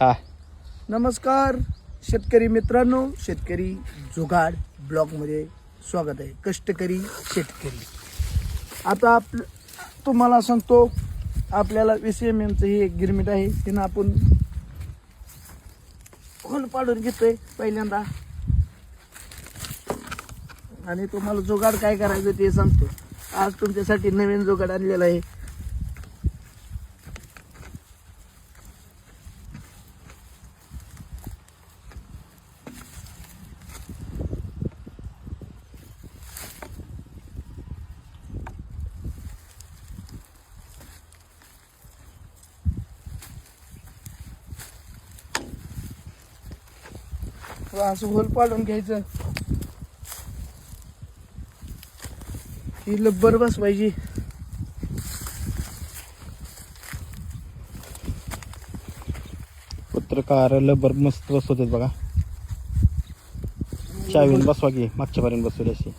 हा. नमस्कार शेतकरी मित्रांनो शेतकरी जुगाड ब्लॉगमध्ये स्वागत आहे. कष्टकरी शेतकरी. आता आप तुम्हाला सांगतो आपल्याला वीस एम एमचं हे एक गिरमिट आहे तिनं आपण खोल पाडून घेतोय पहिल्यांदा. आणि तुम्हाला जुगाड काय करायचं ते सांगतो. आज तुमच्यासाठी नवीन जुगाड आणलेला आहे. असं होल पाडून घ्यायचं. ही लब्बर बसवायची. पत्रकार लबर मस्त बसवतात बघा. चावीन बसवा की मागच्या पर्यंत बसवली अशी.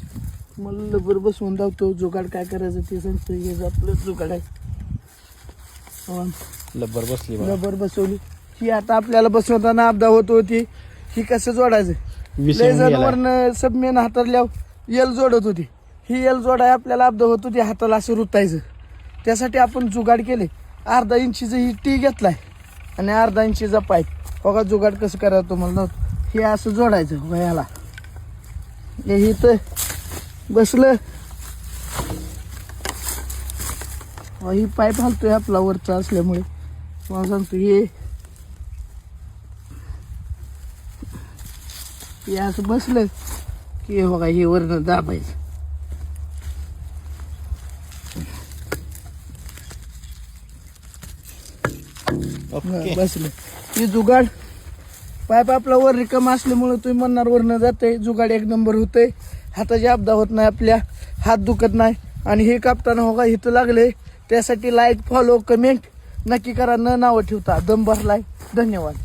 मला लब्बर बसवून धावतो जुगाड काय करायचं ते सांगतो हे आपलं जुगाड आहे. हो. लबर बसली रबर बसवली. ही आता आपल्याला बसवताना अपदा होत होती. ही कसं जोडायचं? वीस लय एम जण गेला. वरनं सबमेन हातातल्यावर यल जोडत होती. ही यल जोडाय आपल्याला अपदा होत होती हाताला असं रुतायचं. त्यासाठी आपण जुगाड केले. अर्धा इंचीचं ही टी घेतलाय. आणि अर्धा इंचीचा पाईप बघा जुगाड कसं करायचं तुम्हाला नव्हतं. हे असं जोडायचं वयाला. हे इथं बसलं. अहो, ही पाईप हलतोय आपला वरचा असल्यामुळे. मला सांगतो हे हे असं बसलं की हे बघा हे वरनं दाबायचं. बसलं. हे जुगाड पाईप आपला वर रिकामा असल्यामुळे तुम्ही म्हणणार वरनं जाते जुगाड एक नंबर होतंय. हाताची अपदा होत नाही आपल्या हात दुखत नाही. आणि हे कापताना हो का इथं लागले त्यासाठी लाईक फॉलो कमेंट नक्की करा न नावं ठेवता. दम भरलाय. धन्यवाद.